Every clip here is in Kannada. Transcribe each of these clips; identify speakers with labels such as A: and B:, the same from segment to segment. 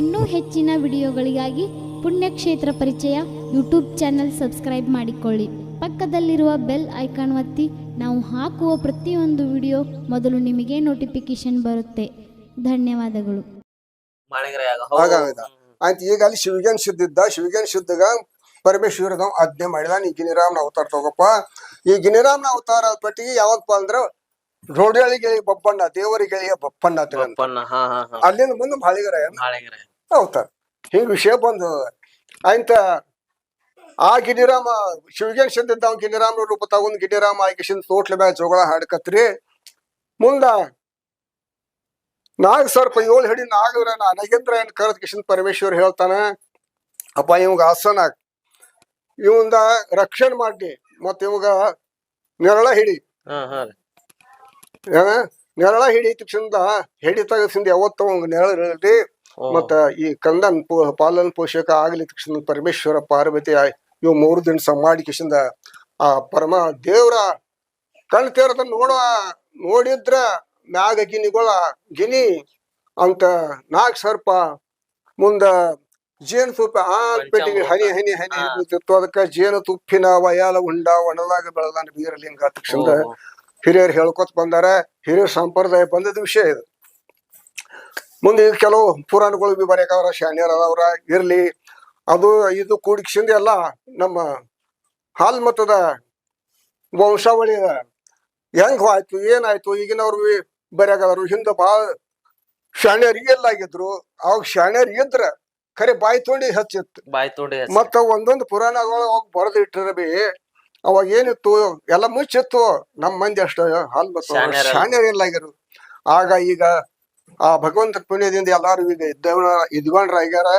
A: ಇನ್ನೂ ಹೆಚ್ಚಿನ ವಿಡಿಯೋಗಳಿಗಾಗಿ ಪುಣ್ಯಕ್ಷೇತ್ರ ಪರಿಚಯ ಯೂಟ್ಯೂಬ್ ಚಾನೆಲ್ ಸಬ್ಸ್ಕ್ರೈಬ್ ಮಾಡಿಕೊಳ್ಳಿ. ಪಕ್ಕದಲ್ಲಿರುವ ಬೆಲ್ ಐಕಾನ್ ಒತ್ತಿ ನಾವು ಹಾಕುವ ಪ್ರತಿಯೊಂದು ವಿಡಿಯೋ ಮೊದಲು ನಿಮಗೆ ನೋಟಿಫಿಕೇಶನ್ ಬರುತ್ತೆ. ಧನ್ಯವಾದಗಳು.
B: ಆಯ್ತು
C: ಹಾಗಾಗದ ಅಂತ ಈಗ ಅಲ್ಲಿ ಶುದ್ಧ ಶುದ್ಧಿದ್ದ ಶಿವಗೇನ್ ಶುದ್ಧಗ ಪರಮೇಶ್ವರದ ಆಜ್ಞೆ ಮಾಡಿದ. ನೀ ಗಿನಿರಾಮ್ನ ಅವತಾರ ತಗೋಪ್ಪ ಈ ಗಿನಿರಾಮ್ನ ಅವತಾರ ಪಟ್ಟಿಗೆ ಯಾವಾಗಪ್ಪ ಅಂದ್ರ ರೋಡಿಗಳಿಗೆ ಬಪ್ಪಣ್ಣ ದೇವರಿಗೆ ಬಪ್ಪಣ್ಣ ಅಂತ.
B: ಬಪ್ಪಣ್ಣ ಹಾ ಹಾ ಹಾ.
C: ಅಲ್ಲಿಂದ ಮುಂದೆ ಬಾಳಿಗರ
B: ಮಾಳಿಗರಾಯ
C: ಅವತಾರ ಹಿಂಗ್ ವಿಷಯ ಬಂದು ಆಯ್ತ? ಆ ಗಿಣಿರಾಮ ಶಿವಗೇಶ್ ಶುದ್ಧಿದ್ದ ಅವ್ ಗಿಡಿರಾಮ ರೂಪ ತಗೊಂಡ್ ಗಿಣಿರಾಮ ಆಯ್ಕೆಶನ್ ತೋಟ್ಲ ಮ್ಯಾಗ ಜೋಗಳ ಹಾಡ್ಕತ್ರಿ. ಮುಂದ ನಾಗ ಸ್ವಲ್ಪ ಏಳು ಹಿಡಿ ನಾಗರ ನಗೇಂದ್ರ ಏನ್ ಕರದ್ ಕಿಶನ್ ಪರಮೇಶ್ವರ್ ಹೇಳ್ತಾನ ಅಪ್ಪ ಇವಾಗ ಆಸನ ಇವಂದ ರಕ್ಷಣೆ ಮಾಡಿ ಮತ್ತ ಇವಾಗ ನೆರಳ ಹಿಡಿ.
B: ಹಾ ಹಾ ರೀ.
C: ಆ, ನೆರಳ ಹಿಡಿ ತಕ್ಷಣದ ಹಿಡಿ ತಗಸಿಂದ ಯಾವತ್ತ ನೆರಳ ಇರಲಿ. ಮತ್ತ ಈ ಕಂದನ್ ಪಾಲನ್ ಪೋಷಕ ಆಗಲಿ ತಕ್ಷಣ ಪರಮೇಶ್ವರ ಪಾರ್ವತಿ ಇವ್ ಮೂರು ದಿನ ಮಾಡಿ ಕಿಶಿಂದ ಆ ಪರಮ ದೇವ್ರ ಕಣ್ ತೇರದ ನೋಡ ನೋಡಿದ್ರ ಮ್ಯಾಗ ಗಿನಿಗಳ ಗಿನಿ ಅಂತ ನಾಗ್ ಸರ್ಪ ಮುಂದ ಜೇನು ತುಪ್ಪ ಆ ಪೆಟ್ಟಿಗೆ ಹನಿ ಹನಿ ಹನಿ ಅದಕ್ಕ ಜೇನು ತುಪ್ಪಿನ ವಯಾಲ ಉಂಡ ಒಣದಾಗ ಬೆಳದಾನ ಬೀರಲಿಂಗ ತಕ್ಷಣ. ಹಿರಿಯರು ಹೇಳ್ಕೊತ ಬಂದಾರ ಹಿರಿಯರ ಸಂಪ್ರದಾಯ ಬಂದದ ವಿಷಯ ಇದು. ಮುಂದೆ ಈಗ ಕೆಲವು ಪುರಾಣಗಳು ಬಿ ಬರೆಯಕವ್ರ ಶಾಣ್ಯರ ಅದಾವ್ರ ಇರ್ಲಿ ಅದು ಇದು ಕೂಡಿಸಿಂದ ಎಲ್ಲ ನಮ್ಮ ಹಾಲ್ ಮತದ ವಂಶಾವಳಿ ಅದ. ಹೆಂಗ್ ಆಯ್ತು ಏನಾಯ್ತು ಈಗಿನವ್ರು ಬಿ ಹಿಂದ ಹಿಂದೆ ಭಾಳ ಶಾಣ್ಯರಿಗೆ ಎಲ್ಲ ಆಗಿದ್ರು ಅವಾಗ ಶಾಣ್ಯರ್ ಇದ್ರ ಖರೆ ಬಾಯಿ ತೊಂಡಿ ಹಚ್ಚಿತ್ತು.
B: ಬಾಯಿ ತೋಂಡಿ.
C: ಮತ್ತ ಒಂದೊಂದು ಪುರಾಣಗಳು ಅವಾಗ ಬರೆದು ಇಟ್ಟಿರ ಬಿ ಅವಾಗ ಏನಿತ್ತು ಎಲ್ಲ ಮುಚ್ಚಿತ್ತು. ನಮ್ಮ ಮಂದಿ ಅಷ್ಟ. ಹಾಲ್ ಮತ್ತು
B: ಶಾಣ್ಯರಲ್ಲ.
C: ಶಾಣ್ಯರ್ ಆಗ ಈಗ ಆ ಭಗವಂತ ಪುಣ್ಯದಿಂದ ಎಲ್ಲಾರು ಈಗ ಇದ್ದವನ ಇದ್ಕೊಂಡ್ರ ಆಗ್ಯಾರ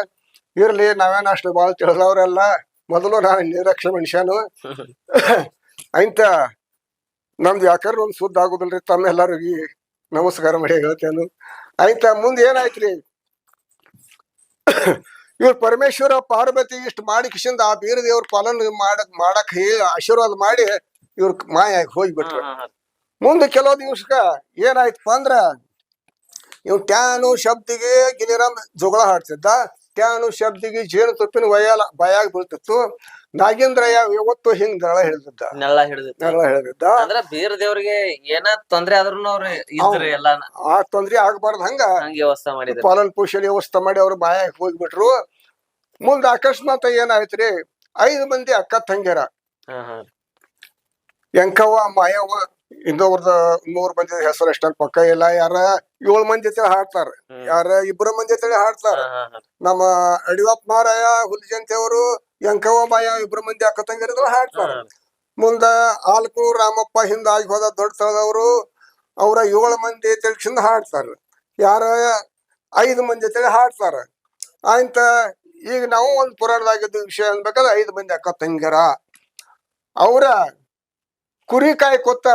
C: ಇರ್ಲಿ ನಾವೇನ ಅಷ್ಟು ಬಾಳ ತಿಳಿದವ್ರೆಲ್ಲ. ಮೊದಲು ನಾನು ನಿರಕ್ಷ ಮನುಷ್ಯನು. ಅಂತ ನಮ್ದು ಯಾಕಂದ್ರೆ ಒಂದು ಸುದ್ದ ಆಗುದಿಲ್ರಿ. ತಮ್ಮೆಲ್ಲರಿಗೂ ನಮಸ್ಕಾರ ಮಾಡಿ ಹೇಳ್ತೇನು. ಆಯ್ತ ಮುಂದೆ ಏನಾಯ್ತ್ರಿ? ಇವ್ರು ಪರಮೇಶ್ವರ ಪಾರ್ವತಿ ಇಷ್ಟು ಮಾಡಿ ಕಿಶಿಂದ ಆ ಬೀರ ದೇವ್ರ ಪಾಲನ ಮಾಡಕ್ ಮಾಡಕ್ ಆಶೀರ್ವಾದ ಮಾಡಿ ಇವ್ರ ಮಾಯ ಹೋಗ್ಬಿಟ್ರು. ಮುಂದೆ ಕೆಲವು ದಿವ್ಸಕ್ಕ ಏನಾಯ್ತಪ್ಪ ಅಂದ್ರ ಇವ್ ಟ್ಯಾನು ಶಬ್ದಿಗೆ ಗಿನಿರಾಮ್ ಜುಗಳ ಹಾಡ್ತಿದ್ದ. ಟ್ಯಾನು ಶಬ್ದಿಗೆ ಜೇನು ತುಪ್ಪಿನ ವಯಾಲ ಬಾಯಾಗ ಬೀಳ್ತಿತ್ತು. ನಾಗೇಂದ್ರ ಯಾವ- ಯಾವತ್ತು ಹಿಂಗ್ ನೆಳ ಹಿಡಿದಿದ್ದ.
B: ನೆಲ ಹಿಡಿದಿತ್ತು
C: ನೆಲ ಹಿಡಿದಿದ್ದ.
B: ಅಂದ್ರ ಬೀರ್ ದೇವ್ರಿಗೆ ಏನ ತೊಂದ್ರೆ ಆದ್ರೂ ಅವ್ರು ಇದ್ರಿ ಎಲ್ಲ
C: ಆ ತೊಂದ್ರೆ ಆಗ್ಬಾರ್ದು ಹಂಗ
B: ಹಂಗೆ ವ್ಯವಸ್ಥೆ ಮಾಡಿದ್ರು.
C: ಪಾಲನ್ ಪೋಷಣೆ ವ್ಯವಸ್ಥೆ ಮಾಡಿ ಅವ್ರ ಬಾಯಾಗ ಹೋಗ್ಬಿಟ್ರು. ಮುಂದ ಅಕಸ್ಮಾತ್ ಏನಾಯ್ತ್ರಿ ಐದು ಮಂದಿ ಅಕ್ಕ
B: ಹಾ
C: ಎಂಕವ್ವ ಮಾಯವ್ವ ಇನ್ನೊಬ್ರದ ಮೂರ್ ಮಂದಿ ಹೆಸರು ಎಷ್ಟ ಪಕ್ಕ ಇಲ್ಲ. ಯಾರ ಏಳು ಮಂದಿ ತಳಿ ಹಾಡ್ತಾರ. ಯಾರ ಇಬ್ರು ಮಂದಿ ತಳಿ ಹಾಡ್ತಾರ. ನಮ್ಮ ಅಡಿವಪ್ಪ ಮಾರಾಯ ಹುಲಿಜಂತಿ ಅವರು ಎಂಕವ್ವ ಬಾಯ ಇಬ್ರು ಮಂದಿ ಅಕ್ಕ ತಂಗಿರಿದ್ರು ಹಾಡ್ತಾರ ಮುಂದ ಆಲ್ಕು ರಾಮಪ್ಪ ಹಿಂದ ಆಗಿ ಹೋದ ದೊಡ್ಡ ತಳದವರು ಅವರ ಏಳು ಮಂದಿ ತಿಳ್ಸಿಂದ ಹಾಡ್ತಾರ. ಯಾರ ಐದು ಮಂದಿ ತಿಳಿ ಹಾಡ್ತಾರ. ಆಯ್ತ ಈಗ ನಾವು ಒಂದ್ ಪುರಾಣದಾಗಿದ್ದ ವಿಷಯ ಅನ್ಬೇಕಾದ್ರೆ ಐದು ಮಂದಿ ಅಕ್ಕ ತಂಗಿರ. ಅವರ ಕುರಿ ಕಾಯಿ ಕೊತ್ತ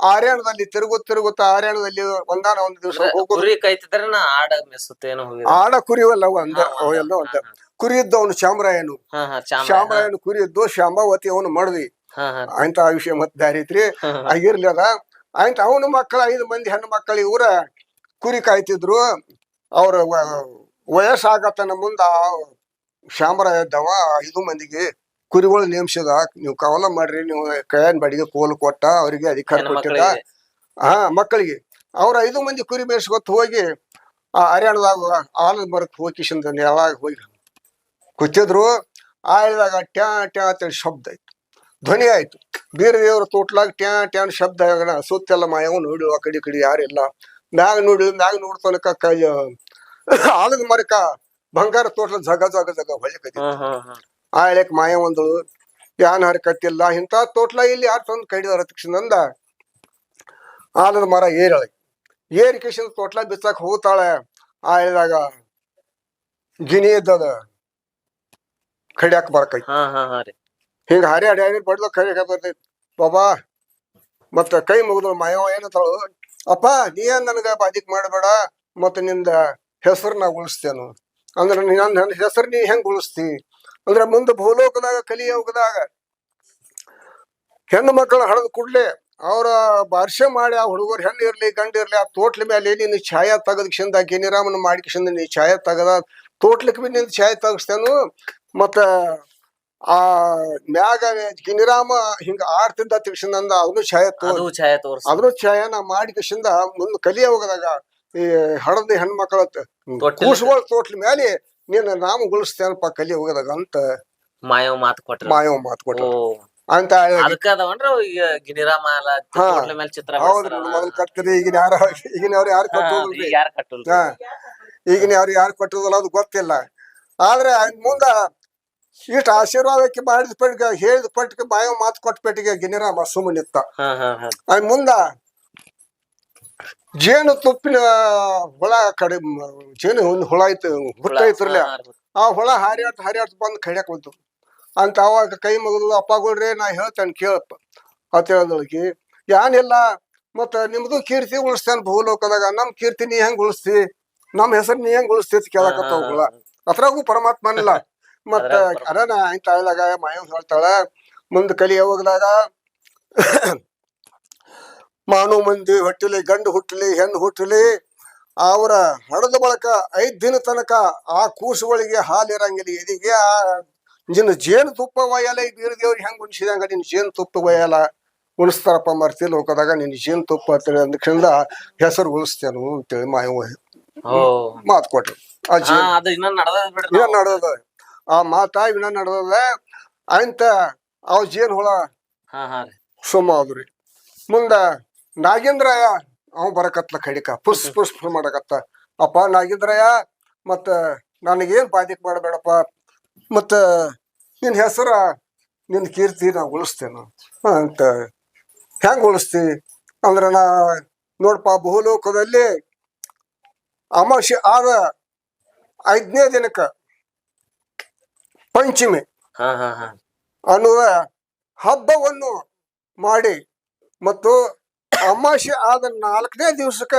C: ಆರ್ಯಾಣದಲ್ಲಿ ತಿರುಗುತ್ತ ತಿರುಗುತ್ತ ಆರ್ಯಾಣದಲ್ಲಿ ಒಂದಾನ ಒಂದ್ ದಿವಸ ಹೋಗುದು.
B: ಕುರಿ ಕಾಯ್ತಿದ್ರೆ ಆಡ ಮೆಸುತ್ತೇನೋ
C: ಆಡ ಕುರಿವಲ್ಲ ಒಂದ ಅವೆಲ್ಲ ಒಂದ ಕುರಿ ಅವನು ಶಾಮರಾಯನು
B: ಹಾ ಹಾ ಚಾಮ
C: ಶಾಮರಾಯನ ಕುರಿ ಇದ್ದು ಶಾಂಬಾವತಿ ಅವನು ಮಾಡಿದ್ವಿ
B: ಹಾ ಹಾ.
C: ಅಂತ ಆ ವಿಷಯ ಮತ್ತೆ ದಾರಿ ಐತ್ರಿ. ಆಗಿರ್ಲಿ ಅದ. ಆಯ್ತು ಅವನ ಮಕ್ಕಳ ಐದು ಮಂದಿ ಹೆಣ್ಣು ಮಕ್ಕಳು ಇವ್ರ ಕುರಿ ಕಾಯ್ತಿದ್ರು. ಅವ್ರ ವಯಸ್ಸಾಗತನ ಮುಂದ ಶಾಮರಾಯ ಇದ್ದವ ಐದು ಮಂದಿಗೆ ಕುರಿಗಳು ನೇಮಿಸಿದ. ನೀವು ಕವಲ ಮಾಡ್ರಿ ನೀವು ಕೈಯನ್ ಬಾಡಿಗೆ ಕೋಲು ಕೊಟ್ಟ ಅವರಿಗೆ ಅಧಿಕಾರ
B: ಹೆಣ್ಣು
C: ಕೊಟ್ಟಿದ್ದ.
B: ಮಕ್ಕಳಿಗೆ
C: ಹಾ ಮಕ್ಕಳಿಗೆ. ಅವ್ರ ಐದು ಮಂದಿ ಕುರಿ ಮೇಯಿಸ್ಕೊತ ಹೋಗಿ ಆ ಹರ್ಯಾಣದಾಗ ಆಲದ ಮರಕ್ ಹೋಗಿ ಕಿಶನ್ ಯಾವಾಗ ಹೋಗಿ ಕೂತಿದ್ರು ಆಯ್ದಾಗ ಟ್ಯಾ ಟ್ಯಾ ಅಂತೇಳಿ ಶಬ್ದ ಆಯ್ತು. ಧ್ವನಿ ಆಯ್ತು. ಬೇರೆ ದೇವ್ರ ತೋಟ್ಲಾಗ ಟ್ಯಾ ಟ್ಯಾನ್ ಶಬ್ದ ಆಗಣ ಸುತ್ತೆಲ್ಲ ಮಾಯವ ನೋಡು ಆ ಕಡೆ ಕಡೆ ಯಾರಿಲ್ಲ ಮ್ಯಾಗ ನೋಡಿ ಮ್ಯಾಗ ನೋಡ್ತಾನಕ ಕೈ ಆಲದ ಮರಕ ಬಂಗಾರ ತೋಟ್ಲ ಜಗ ಜಗ ಜಗ ಹೊಲಿಕತಿ
B: ಹಾ ಹಾ ಹಾ.
C: ಆಯ್ಲಕ್ ಮಾಯ ಒಂದಳು ಯಾನ್ ಹರಕತ್ತಿಲ್ಲ ಇಂಥ ತೋಟ್ಲ ಇಲ್ಲಿ ಯಾರು ತಂದು ಕಡಿದಾರ ತಕ್ಷಣಂದ ಆಲದ ಮರ ಏರಳ. ಏರಿ ಕಿಶನ್ ತೋಟ್ಲ ಬಿಚ್ಚಾಕ ಹೋಗ್ತಾಳೆ. ಆಯ್ದಾಗ ಗಿಣಿ ಇದ್ದದ. ಕಡಿಯಾಕ ಬರಕೈ
B: ಹಾ ಹಾ ಹಾ ರೀ.
C: ಹಿಂಗ ಹರಿ ಹಡಿ ಬಡ್ದ ಬಡ್ದು ಕಡಿಯಾಕ ಬರ್ತೈತಿ ಬಾಬಾ ಮತ್ತ ಕೈ ಮುಗಿದ್ರು ಮಾಯವ ಏನಂತಾಳು ಅಪ್ಪ ನೀ ಏನ್ ನನಗ ಬಾಧಿಕ್ ಮಾಡಬೇಡ ಮತ್ತ ನಿಂದ ಹೆಸರು ನಾ ಉಳಿಸ್ತೇನು. ಅಂದ್ರ ನನ್ನ ನನ್ನ ಹೆಸರು ನೀ ಹೆಂಗ್ ಉಳಿಸ್ತಿ? ಅಂದ್ರ ಮುಂದ ಭೂಲೋಕದಾಗ ಕಲಿಯೋಗದಾಗ ಹೆಣ್ಣು ಮಕ್ಕಳ ಹಡದ ಕೂಡ್ಲೆ ಅವ್ರ ಬಾರ್ಷೆ ಮಾಡಿ ಆ ಹುಡುಗರು ಹೆಣ್ಣು ಇರ್ಲಿ ಗಂಡ ಇರ್ಲಿ ಆ ತೋಟ್ಲ ಮೇಲೆ ನೀನು ಛಾಯಾ ತೆಗದ್ ಕ್ಷಿಂದ ಗಿನಿರಾಮನ ಮಾಡಿ ಕ್ಷಿಂದ ನೀ ಛಾಯಾ ತೆಗದ ತೋಟ್ಲಿಕ್ ಬಿ ನಿಂದ ಛಾಯಾ ತೆಗಿಸ್ತೇನು ಮತ್ತ ಆ ಮ್ಯಾಗ ಗಿನಿರಾಮ ಹಿಂಗ ಆಡ್ತಿದ್ದ ತಿಳ್ಸಿಂದ ಅವನು ಛಾಯ ಅವನು
B: ಅದು ಛಾಯಾ ತೋರ್ಸ.
C: ಅವನು ಛಾಯಾ ನಾ ಮಾಡಿ ಕಿಶಂದ ಮುಂದ್ ಕಲಿಯ ಹೋಗದಾಗ ಈ ಹಡದ ಹೆಣ್ಮಕ್ಳ ಕೂಸುಗಳ ತೋಟ್ಲ ಮೇಲೆ ನಾಮ ಗುಳಿಸ್ತೇನಪ್ಪ ಕಲಿಯ ಹೋಗದಾಗ ಅಂತ
B: ಮಾಯವ ಮಾತು ಕೊಟ್ಟ
C: ಮಾಯವ ಮಾತು ಕೊಟ್ಟ ಅಂತ
B: ಗಿನಿರಾಮ ಚಿತ್ರ
C: ಹೌದ್ರಿ ಮೊದಲ್ ಕಟ್ತೀರಿ ಈಗಿನ ಯಾರ ಈಗಿನ ಅವ್ರು ಯಾರು ಈಗಿನ ಅವ್ರು ಯಾರು ಕಟ್ಟೋದಿಲ್ಲ ಅದು ಗೊತ್ತಿಲ್ಲ. ಆದ್ರೆ ಮುಂದ ಇಷ್ಟ ಆಶೀರ್ವಾದಕ್ಕೆ ಮಾಡಿದ ಪಟ್ಟಿಗೆ ಹೇಳಿದ ಪಟ್ಟಿಗೆ ಬಾಯ ಮಾತು ಕೊಟ್ಟ ಪಟ್ಟಿಗೆ ಗಿನಿರಾಮ ಸುಮ್ಮನಿತ್ತ. ಅದ್ ಮುಂದ ಜೇನು ತುಪ್ಪಿನ ಹುಳ ಕಡೆ ಜೇನು ಒಂದು ಹುಳ ಐತಿ ಹುಟ್ಟ ಐತ್ರಲ್ಲ.
B: ಹಾ, ಹಾ.
C: ಆ ಹುಳ ಹಾರ್ಯಾಟ್ ಹಾರ್ಯಾಟ್ ಬಂದು ಕಡಿಯಾಕ ಬಂತು. ಅಂತ ಅವಾಗ ಕೈ ಮುಗಿದು ಅಪ್ಪಗಳ್ರಿ ನಾ ಹೇಳ್ತೇನೆ ಕೇಳಪ್ಪ. ಅಂತ ಹೇಳ್ದೊಳಗಿ ಯಾನಿಲ್ಲ ಮತ್ತ ನಿಮ್ದು ಕೀರ್ತಿ ಉಳಿಸ್ತೇನೆ ಭೂಲೋಕದಾಗ. ನಮ್ ಕೀರ್ತಿ ನೀ ಹೆಂಗ್ ಉಳಿಸ್ತಿ? ನಮ್ ಹೆಸರು ನೀ ಹೆಂಗ್ ಉಳಿಸ್ತಿ? ಅಂತ ಕೇಳಕತ್ತಾವ ಹುಳ. ಅದ್ರಾಗೂ ಪರಮಾತ್ಮನಿಲ್ಲ. ಮತ್ತ. ಅರನ ಅಂತ ಹೇಳಿದಾಗ ಮಾಯವ್ ಹೇಳ್ತಾಳ ಮುಂದ್ ಕಲಿಯ ಹೋಗ್ದಾಗ ಮಾನು ಮಂದಿ ಹೊಟ್ಟಿಲಿ ಗಂಡು ಹುಟ್ಟಲಿ ಹೆಣ್ಣು ಹುಟ್ಟಲಿ ಅವರ ಹಡದ ಬಳಕ ಐದ್ ದಿನ ತನಕ ಆ ಕೂಸುಗಳಿಗೆ ಹಾಲು ಇರಂಗಿಲ್ಲ. ಎದಿಗೆ ಆ ನಿನ್ನ ಜೇನು ತುಪ್ಪ ಒಯ್ಯಲ್ಲ ಈ ಬೀರ ದೇವ್ರಿಗೆ ಹೆಂಗ್ ಉಣಿಸಿದಂಗ ನಿನ್ ಜೇನು ತುಪ್ಪ ಒಯ್ಯಲ್ಲ. ಉಣಿಸ್ತಾರಪ್ಪ ಮರ್ತಿ ಲೋಕದಾಗ ನಿನ್ ಜೇನು ತುಪ್ಪ ಅಂತೇಳಿ ಅಂದ್ರಿಂದ ಹೆಸರು ಉಳಿಸ್ತೇನು ಅಂತೇಳಿ ಮಾಯವ ಮಾತು ಕೊಟ್ರು. ಆ ಜೇನು
B: ಇನ್ನ ನಡೆದ
C: ಆ ಮಾತಾ ಇನ್ನ ನಡೆದ ಅಂತ ಅವ್ ಜೇನ್ ಹುಳ ಸುಮ್ಮ ಆದ್ರಿ. ಮುಂದ ನಾಗೇಂದ್ರಯ್ಯ ಅವ ಬರಕತ್ಲ ಕಡಿಕ. ಪುಸ್ ಪುಸ್ ಪುಸ್ ಮಾಡಕತ್ತ. ಅಪ್ಪ ನಾಗೇಂದ್ರಯ್ಯ ಮತ್ತ ನನಗೇನ್ ಬಾಧಿಕ್ ಮಾಡಬೇಡಪ್ಪ. ಮತ್ತ ನಿನ್ ಹೆಸರ ನಿನ್ ಕೀರ್ತಿ ನಾ ಉಳಿಸ್ತೇನು. ಅಂತ ಹೆಂಗ್ ಉಳಿಸ್ತಿ? ಅಂದ್ರ ನಾ ನೋಡಪ್ಪ ಬಹುಲೋಕದಲ್ಲಿ ಅಮಾವಾಸ್ಯೆ ಆದ ಐದನೇ ದಿನಕ್ಕ ಪಂಚಮಿ. ಅನ್ನುವ ಹಬ್ಬವನ್ನು ಮಾಡಿ ಮತ್ತು ಅಮಾವಾಸ್ಯೆ ಆದ ನಾಲ್ಕನೇ ದಿವಸಕ್ಕ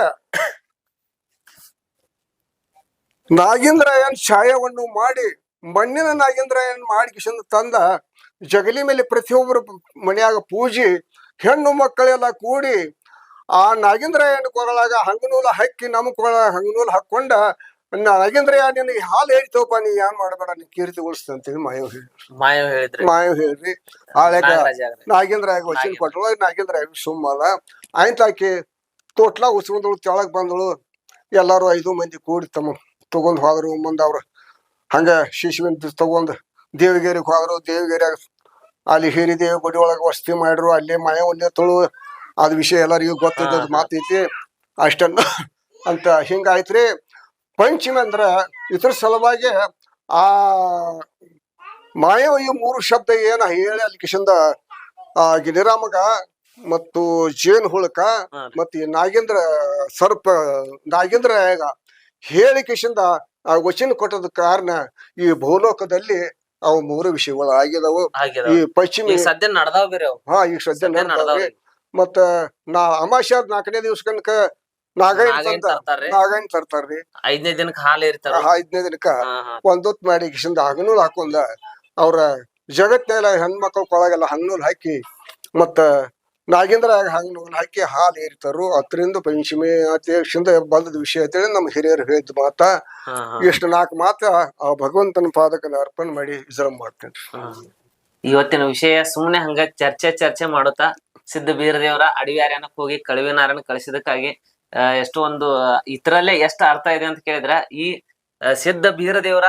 C: ನಾಗೇಂದ್ರಯನ್ ಛಾಯವನ್ನು ಮಾಡಿ ಮಣ್ಣಿನ ನಾಗೇಂದ್ರಯನ್ ಮಾಡಿ ಕಿಶನ್ ತಂದ ಜಗಲಿ ಮೇಲೆ ಪ್ರತಿಯೊಬ್ಬರು ಮನೆಯಾಗ ಪೂಜಿ ಹೆಣ್ಣು ಮಕ್ಕಳೆಲ್ಲ ಕೂಡಿ ಆ ನಾಗೇಂದ್ರಯನ್ ಕೊರಳಾಗ ಹಂಗನೂಲ ಹಾಕಿ ನಮ್ಮ ಕೊರಳ ಹಂಗನೂಲ ಹಾಕೊಂಡ ನಾಗೇಂದ್ರಯ್ಯ ನಿನಗೆ ಹಾಲು ಹೇಳ್ತೇವಪ್ಪ ನೀ ಏನ್ ಮಾಡಬೇಡ ನೀ ಕೀರ್ತಿ ಉಳಿಸ್ತ ಅಂತೇಳಿ ಮಾಯವ್ ಹೇಳಿ
B: ಮಾಯವ್ ಹೇಳಿದ್ರಿ.
C: ಮಾಯವ್ ಹೇಳ್ರಿ
B: ಆಳೆ.
C: ನಾಗೇಂದ್ರ ಆಗ ವಚನ
B: ನಾಗೇಂದ್ರ.
C: ಕೊಟ್ಟಳು ನಾಗೇಂದ್ರ ಆಗ ಸುಮ್ಮಲ್ಲ ಆಯ್ತು ಆಕಿ ತೋಟ್ಲ ಉಸ್ಕೊಂಡಳು ತೆಳಗ್ ಬಂದಳು. ಎಲ್ಲಾರು ಐದು ಮಂದಿ ಕೂಡಿ ತಮ್ಮ ತಗೊಂಡ್ ಹೋದ್ರು ಮುಂದ ಅವ್ರು ಹಂಗ ಶಿಶುವಿನ ತಗೊಂಡ್ ದೇವಗಿರಿಗೆ ಹೋದ್ರು. ದೇವಗಿರಿಯಾಗ ಅಲ್ಲಿ ಹಿರಿ ದೇವಿ ಗುಡಿ ಒಳಗ ವಸತಿ ಮಾಡ್ರು ಅಲ್ಲಿ ಮಾಯ ಒಂದೇ ತೊಳು ಅದ್ ವಿಷಯ ಎಲ್ಲರಿಗೂ
B: ಗೊತ್ತಿದ್ದ.
C: ಮಾತೈತಿ. ಅಷ್ಟನ್ನ ಅಂತ ಹಿಂಗಾಯ್ತ್ರಿ ಪಂಚಮಿ ಅಂದ್ರ ಇದ್ರ ಸಲುವಾಗಿ ಆ ಮಾಯವಯ್ಯ ಈ ಮೂರು ಶಬ್ದ ಏನ ಹೇಳಿ ಅಲ್ಲಿ ಕಿಶಂದ ಆ ಗಿರಿರಾಮಗ ಮತ್ತು ಜೇನ್ ಹುಳಕ ಮತ್ತ ಈ ನಾಗೇಂದ್ರ ಸರ್ಪ ನಾಗೇಂದ್ರ ಹೇಳಿ ಕಿಶಿಂದ ಆ ವಚನ ಕೊಟ್ಟದ ಕಾರಣ ಈ ಭೂಲೋಕದಲ್ಲಿ ಅವು ಮೂರು ವಿಷಯಗಳು ಆಗಿದಾವು. ಈ ಪಶ್ಚಿಮ
B: ಸದ್ಯ ನಡ್ದಾವ್
C: ಹಾ ಈಗ ಸದ್ಯ ನಡ್ದಾವ್ರಿ ಮತ್ತ ನಾ ಅಮಾಶ್ಯ ನಾಲ್ಕನೇ ದಿವಸ ಕನಕ ನಾಗೈನ್
B: ತರ್ತಾರ್ರಿ
C: ನಾಗೈನ್ ತರ್ತಾರ್ರಿ
B: ಐದನೇ ದಿನಕ್ಕೆ ಹಾಲು ಇರ್ತಾರ
C: ಆ ಐದನೇ ದಿನಕ್ಕ.
B: ಹಾ ಹಾ.
C: ಒಂದೊತ್ ಮಾಡಿ ಕಿಶಿಂದ ಹಗನೂಲ್ ಹಾಕೊಂಡ ಅವ್ರ ಜಗತ್ನೆಲ್ಲ ಹೆಣ್ಮಕ್ಳ ಕೊಳಗೆಲ್ಲ ಹಂಗನೂಲ್ ಹಾಕಿ ಮತ್ತ ನಾಗೇಂದ್ರ ಹಂಗನೂಲ್ ಹಾಕಿ ಹಾಲು ಏರಿತಾರು. ಅದರಿಂದ ಪಂಚಮಿ ಅತ್ಯಕ್ಷಿಂದ ಬಂದದ ವಿಷಯ ಅಂತೇಳಿ ನಮ್ಮ ಹಿರಿಯರು ಹೇಳಿದ ಮಾತ. ಇಷ್ಟು ನಾಲ್ಕು ಮಾತ ಆ ಭಗವಂತನ ಪಾದಕನ ಅರ್ಪಣೆ ಮಾಡಿ ವಿಜೃಂಭ ಮಾಡ್ತೇನೆ.
B: ಇವತ್ತಿನ ವಿಷಯ ಸುಮ್ನೆ ಹಂಗ ಚರ್ಚೆ ಚರ್ಚೆ ಮಾಡುತ್ತಾ ಸಿದ್ಧ ಬೀರದೇವರ ಅಡವಿ ಹೋಗಿ ಕಳುವೆ ನಾರನ್ನ ಕಳಿಸಿದಕ್ಕಾಗಿ ಎಷ್ಟು ಒಂದು ಇದ್ರಲ್ಲೇ ಎಷ್ಟು ಅರ್ಥ ಇದೆ ಅಂತ ಕೇಳಿದ್ರೆ ಈ ಸಿದ್ಧ ಬೀರದೇವರ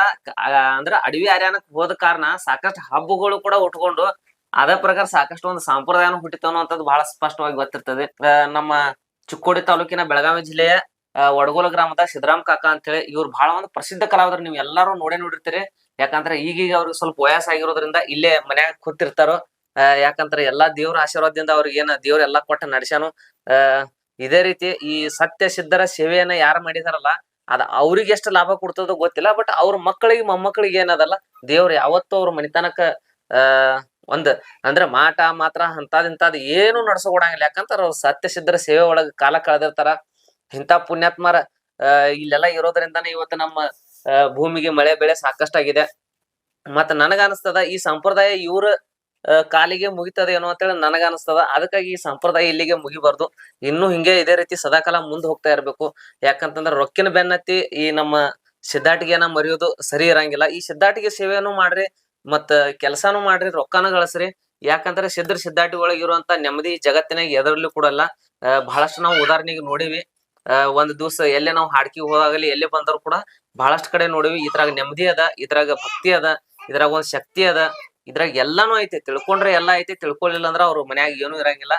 B: ಅಂದ್ರ ಅಡವಿ ಹರ್ಯಾಣಕ್ ಹೋದ ಕಾರಣ ಸಾಕಷ್ಟು ಹಬ್ಬಗಳು ಕೂಡ ಉಟ್ಕೊಂಡು ಅದ ಪ್ರಕಾರ ಸಾಕಷ್ಟು ಒಂದು ಸಂಪ್ರದಾಯನ ಹುಟ್ಟಿತು ಅನ್ನುವಂಥದ್ದು ಬಹಳ ಸ್ಪಷ್ಟವಾಗಿ ಗೊತ್ತಿರ್ತದೆ. ನಮ್ಮ ಚಿಕ್ಕೋಡಿ ತಾಲೂಕಿನ ಬೆಳಗಾವಿ ಜಿಲ್ಲೆಯ ಆ, ವಡಗೋಲ ಗ್ರಾಮದ ಸಿದ್ದರಾಮ್ ಕಾಕ ಅಂತೇಳಿ ಇವ್ರು ಬಹಳ ಒಂದು ಪ್ರಸಿದ್ಧ ಕಲಾವಿದರು. ನೀವು ಎಲ್ಲರೂ ನೋಡೇ ನೋಡಿರ್ತೀರಿ. ಯಾಕಂದ್ರೆ ಈಗೀಗ ಅವ್ರಿಗೆ ಸ್ವಲ್ಪ ವಯಸ್ಸಾಗಿರೋದ್ರಿಂದ ಇಲ್ಲೇ ಮನ್ಯಾಗ ಕೂತಿರ್ತಾರೋ ಅಹ್ ಯಾಕಂದ್ರೆ ಎಲ್ಲಾ ದೇವ್ರ ಆಶೀರ್ವಾದದಿಂದ ಅವ್ರಿಗೆ ಏನ ದೇವ್ರ ಎಲ್ಲಾ ಕೊಟ್ಟ ನಡೆಸ್ಯಾನು ಆ ಇದೇ ರೀತಿ ಈ ಸತ್ಯ ಸಿದ್ಧರ ಸೇವೆಯನ್ನ ಯಾರು ಮಾಡಿದಾರಲ್ಲ, ಅದ ಅವ್ರಿಗೆ ಎಷ್ಟು ಲಾಭ ಕೊಡ್ತದೋ ಗೊತ್ತಿಲ್ಲ ಬಟ್ ಅವ್ರ ಮಕ್ಕಳಿಗೆ, ಮೊಮ್ಮಕ್ಕಳಿಗೆ ಏನದಲ್ಲ, ದೇವ್ರ ಯಾವತ್ತೂ ಅವ್ರ ಮನಿತನಕ, ಆ, ಒಂದ್ ಅಂದ್ರೆ ಮಾಟ ಮಾತ್ರ ಅಂತದ್ ಇಂತದ್ ಏನು ನಡ್ಸಕೊಡಂಗಿಲ್ಲ. ಯಾಕಂತಾರ ಅವ್ರ ಸತ್ಯ ಸಿದ್ಧರ ಸೇವೆ ಒಳಗ ಕಾಲ ಕಳೆದಿರ್ತಾರ. ಇಂಥ ಪುಣ್ಯಾತ್ಮರ, ಆ, ಇಲ್ಲೆಲ್ಲ ಇರೋದ್ರಿಂದಾನೇ ಇವತ್ತು ನಮ್ಮ ಭೂಮಿಗೆ ಮಳೆ ಬೆಳೆ ಸಾಕಷ್ಟಾಗಿದೆ. ಮತ್ತ ನನಗ ಅನಸ್ತದ ಈ ಸಂಪ್ರದಾಯ ಇವ್ರ ಕಾಲಿಗೆ ಮುಗಿತದೆ ಏನೋ ಅಂತೇಳಿ ನನಗ ಅನಿಸ್ತದ. ಅದಕ್ಕಾಗಿ ಈ ಸಂಪ್ರದಾಯ ಇಲ್ಲಿಗೆ ಮುಗಿಬಾರ್ದು. ಇನ್ನು ಹಿಂಗೆ ಇದೇ ರೀತಿ ಸದಾಕಾಲ ಮುಂದೆ ಹೋಗ್ತಾ ಇರ್ಬೇಕು. ಯಾಕಂತಂದ್ರೆ ರೊಕ್ಕಿನ ಬೆನ್ನತ್ತಿ ಈ ನಮ್ಮ ಸಿದ್ಧಾಟಿಗೆನ ಮರೆಯೋದು ಸರಿ ಇರಂಗಿಲ್ಲ. ಈ ಸಿದ್ಧಾಟಿಗೆ ಸೇವೆಯನ್ನು ಮಾಡ್ರಿ ಮತ್ತ ಕೆಲಸಾನು ಮಾಡ್ರಿ ರೊಕ್ಕನ ಗಳಿಸ್ರಿ. ಯಾಕಂದ್ರೆ ಸಿದ್ಧರ ಸಿದ್ಧಾಟಿಗಳಿಗೆ ಇರುವಂತ ನೆಮ್ಮದಿ ಜಗತ್ತಿನಾಗ ಎದರಲ್ಲೂ ಕೂಡಲ್ಲ ಅಲ್ಲ ಬಹಳಷ್ಟು ನಾವು ಉದಾಹರಣೆಗೆ ನೋಡಿವಿ. ಆ, ಒಂದ್ ದಿವ್ಸ ಎಲ್ಲೇ ನಾವು ಹಾಡ್ಕಿ ಹೋದಾಗಲಿ ಎಲ್ಲಿ ಬಂದರೂ ಕೂಡ ಬಹಳಷ್ಟು ಕಡೆ ನೋಡಿವಿ. ಇದ್ರಾಗ ನೆಮ್ಮದಿ ಅದ ಇದ್ರಾಗ ಭಕ್ತಿ ಅದ ಇದ್ರಾಗ ಒಂದ್ ಶಕ್ತಿ ಅದ. ಇದ್ರಾಗ ಎಲ್ಲಾನು ಐತಿ, ತಿಳ್ಕೊಂಡ್ರೆ ಎಲ್ಲಾ ಐತಿ, ತಿಳ್ಕೊಳಿಲ್ಲ ಅಂದ್ರ ಅವ್ರ ಮನ್ಯಾಗ ಏನು ಇರಂಗಿಲ್ಲ.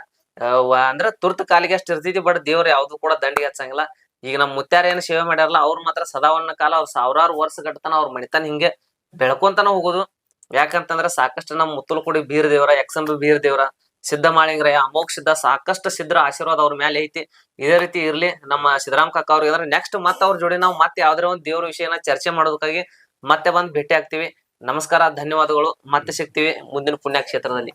B: ಅಂದ್ರ ತುರ್ತು ಕಾಲಿಗೆ ಅಷ್ಟು ಇರ್ತೈತಿ, ಬಟ್ ದೇವ್ರ ಯಾವ್ದು ಕೂಡ ದಂಡಿಗೆ ಹಚ್ಚಂಗಿಲ್ಲ. ಈಗ ನಮ್ ಮುತ್ಯಾರ ಏನ್ ಸೇವೆ ಮಾಡ್ಯಾರಲ್ಲ, ಅವ್ರ ಮಾತ್ರ ಸದಾವನ್ನ ಕಾಲ ಅವ್ರ ಸಾವಿರಾರು ವರ್ಷ ಗಟ್ಟತನ ಅವ್ರ ಮಣಿತನ ಹಿಂಗೆ ಬೆಳ್ಕೊಂತನ ಹೋಗುದು. ಯಾಕಂತಂದ್ರ ಸಾಕಷ್ಟು ನಮ್ ಮುತ್ತಲಕುಡಿ ಬೀರ್ ದೇವ್ರ ಎಕ್ಸಂಬಿ ಬೀರ್ ದೇವ್ರ, ಸಿದ್ಧ ಮಾಳಿಂಗ್ರಯ್ಯ, ಅಮೋಘ ಸಿದ್ಧ, ಸಾಕಷ್ಟು ಸಿದ್ಧರ ಆಶೀರ್ವಾದ ಅವ್ರ ಮೇಲೆ ಐತಿ. ಇದೇ ರೀತಿ ಇರ್ಲಿ, ನಮ್ಮ ಸಿದ್ದರಾಮ್ ಕಾಕ ಅವ್ರಿಗೆ, ಅಂದ್ರೆ ನೆಕ್ಸ್ಟ್ ಮತ್ತೆ ಅವ್ರ ಜೋಡಿ ನಾವು ಮತ್ತೆ ಯಾವ್ದಾರ ಒಂದ್ ದೇವ್ರ ವಿಷಯನ ಚರ್ಚೆ ಮಾಡೋದಕ್ಕಾಗಿ ಮತ್ತೆ ಬಂದ್ ಭೇಟಿ ಆಗ್ತೀವಿ. ನಮಸ್ಕಾರ ಧನ್ಯವಾದಗಳು. ಮತ್ತೆ ಸಿಗ್ತೀವಿ ಮುಂದಿನ ಪುಣ್ಯಕ್ಷೇತ್ರದಲ್ಲಿ.